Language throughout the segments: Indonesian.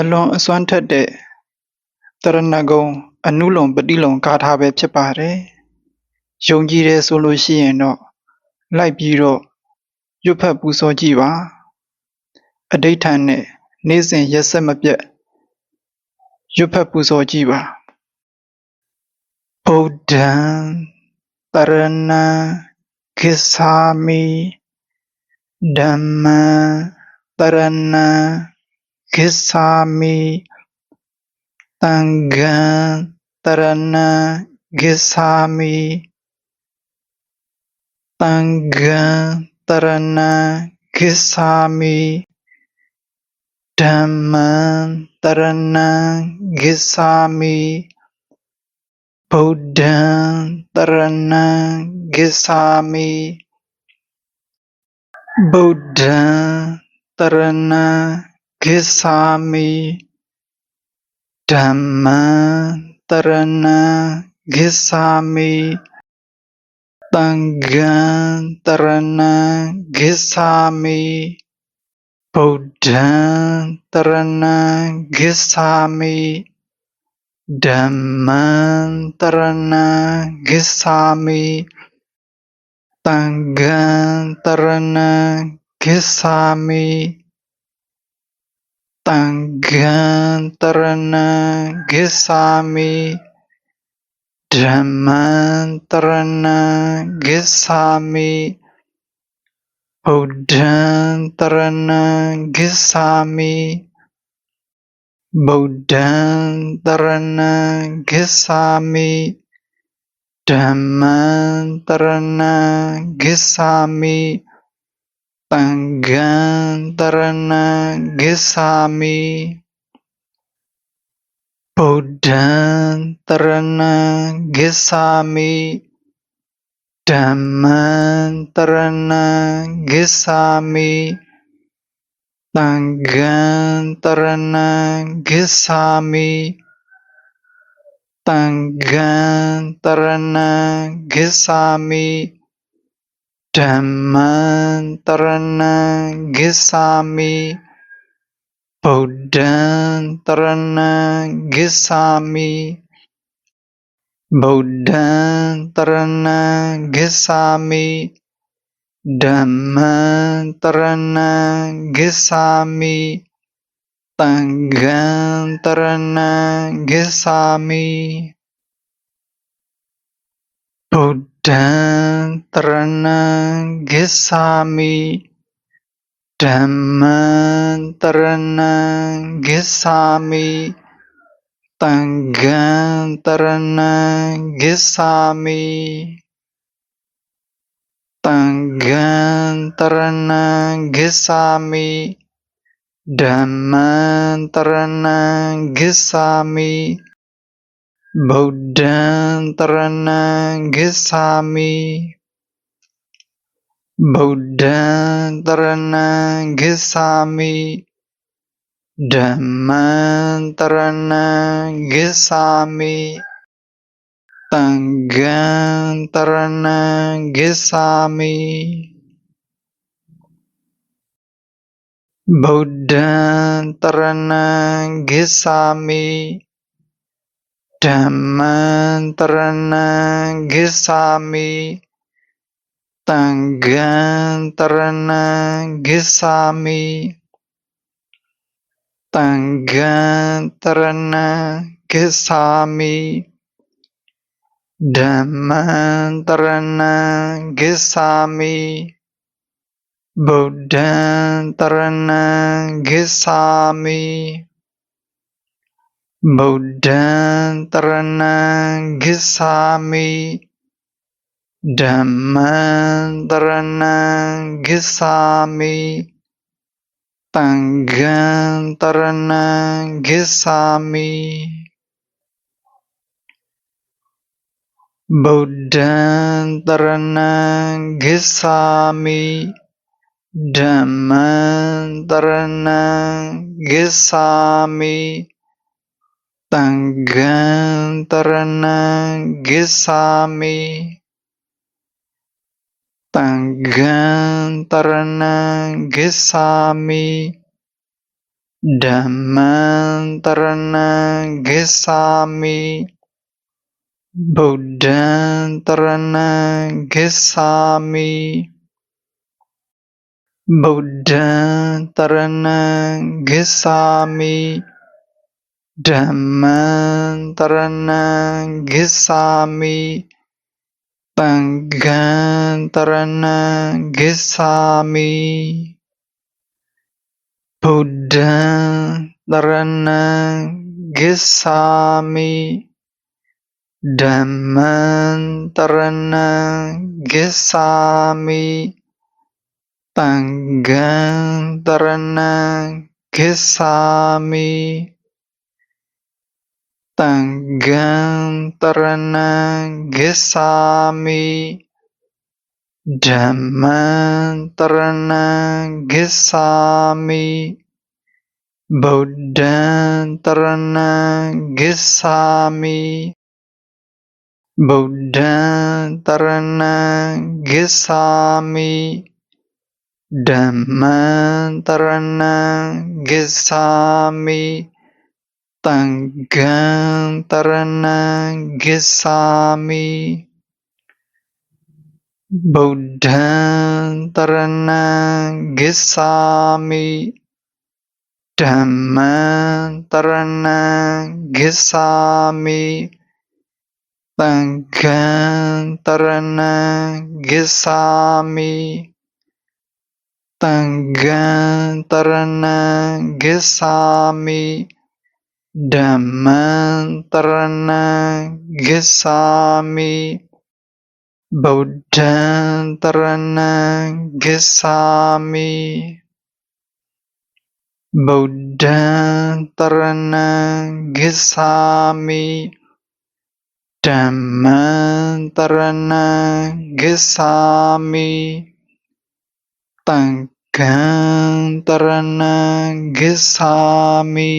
အလွန်အစွမ်းထက်တဲ့တရဏဂုံအနုလုံပฏิလုံဂါထာပဲဖြစ်ပါတယ်။ယုံကြည်တယ်ဆိုလို့ရှိရင်တော့လိုက်ပြီးတော့ရွတ်ဖတ်ပူဇော်ကြည့်ပါ။အဋိဋ္ဌာန်နဲ့နေ့စဉ်ရက်ဆက်မပြတ်ရွတ်ဖတ်ပူဇော်ကြည့်ပါ။ဗုဒ္ဓံတရဏံဂစ္ဆာမိဓမ္မံတရဏံဂစ္ဆာမိသံဃံတရဏံဂစ္ဆာမိသံဃံတရဏံဂစ္ဆာမိဓမ္မံတရဏံ Gesami tangga terana Gesami tangga terana Gesami Dhammantarana Gesami Buddha terana Gesami Buddha terana Gesami Dhammantarana Gesami terena, Gesami Buddhantarana Gesami Dhammantarana Gesami Tanggantarana Gesami tanggan terenang gesami. Daman terenang gesami. Buddhan terenang gesami. Bodan terenang gesami. Daman terenang gesami. Sanggantaranagessami gesami. Dhammantaranagessami Tanggantaranagessami gesami. Dhamma terenang gisami, Buddha terenang gisami, Buddha terenang gisami, Dhamma terenang gisami, Tangga terenang gisami. Budang terenang Gesami. Daman terenang Gesami. Tanggan terenang Gesami. Tanggan terenang Gesami. Daman terenang Gesami. बौद्धं terenang gesami. Buddha terana gesami. Daman terana gesami. Tangga terana gesami. Buddha terana gesami. Daman terenang gesami Tangga terenang gesami Tangga terenang gesami Daman terenang gesami Budan terenang gesami Baudan terenang gesami, Daman terenang gesami, Tanggan terenang gesami. Baudan terenang gesami, Daman terenang gesami. Tanggan terenang gesami Tanggan terenang gesami, damang terenang gesami, Buddhan terenang gesami Buddha terenang gesami Daman terenang gesami, Panggang terenang gesami, Buddha terenang gesami, Daman terenang gesami, Panggang terenang gesami tanggang terenang gesami. Daman terenang gesami. Bodan terenang gesami. Bodan terenang gesami. Dhamman terenang gesami. Tanggantaraṇagesāmi gesami Dhammataraṇagesāmi Tanggantaraṇagesāmi gesami Daman terna gesami, Bodan terna gesami, Bodan terna gesami, Daman terna gesami, Buddhantaranaggesami terna gesami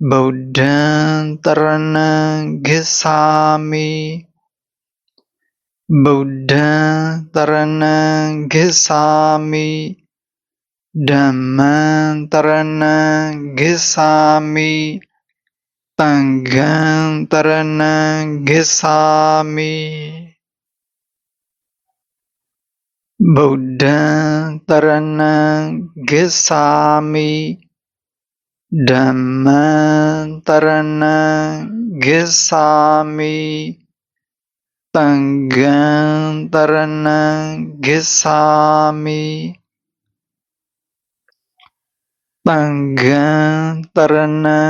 बौद्धं शरणं गच्छामि Buddha tarana gisami Dhamma tarana gisami Tangga tarana gisami Buddha tarana Dhammantarana gesami Panggantarana gesami Panggantarana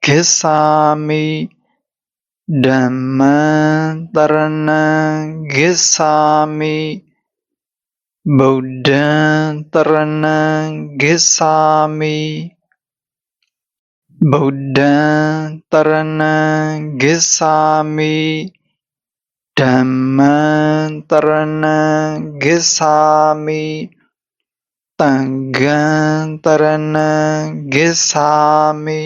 gesami Dhammantarana gesami Buddha tarana gesami. Buddhan Taranang Gissami Dhamman Taranang Gissami Sanghan Taranang Gissami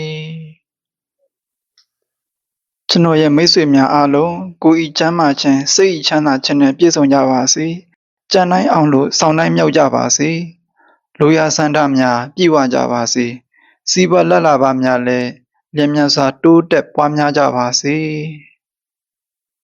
ကျွန်တော်ရဲ့မိတ်ဆွေများအားလုံးကိုယ်ဤချမ်းသာခြင်းစိတ်ဤချမ်းသာခြင်းနဲ့ပြည့်စုံကြပါစေ။ကြံတိုင်းအောင်လို့ဆောင်းတိုင်းမြောက်ကြပါစေ။လိုရာဆန္ဒများပြည့်ဝကြပါစေ။ စီးပွားလက်လာပါများလည်းလျင်မြန်စွာ တိုးတက်ပွားများကြပါစေ။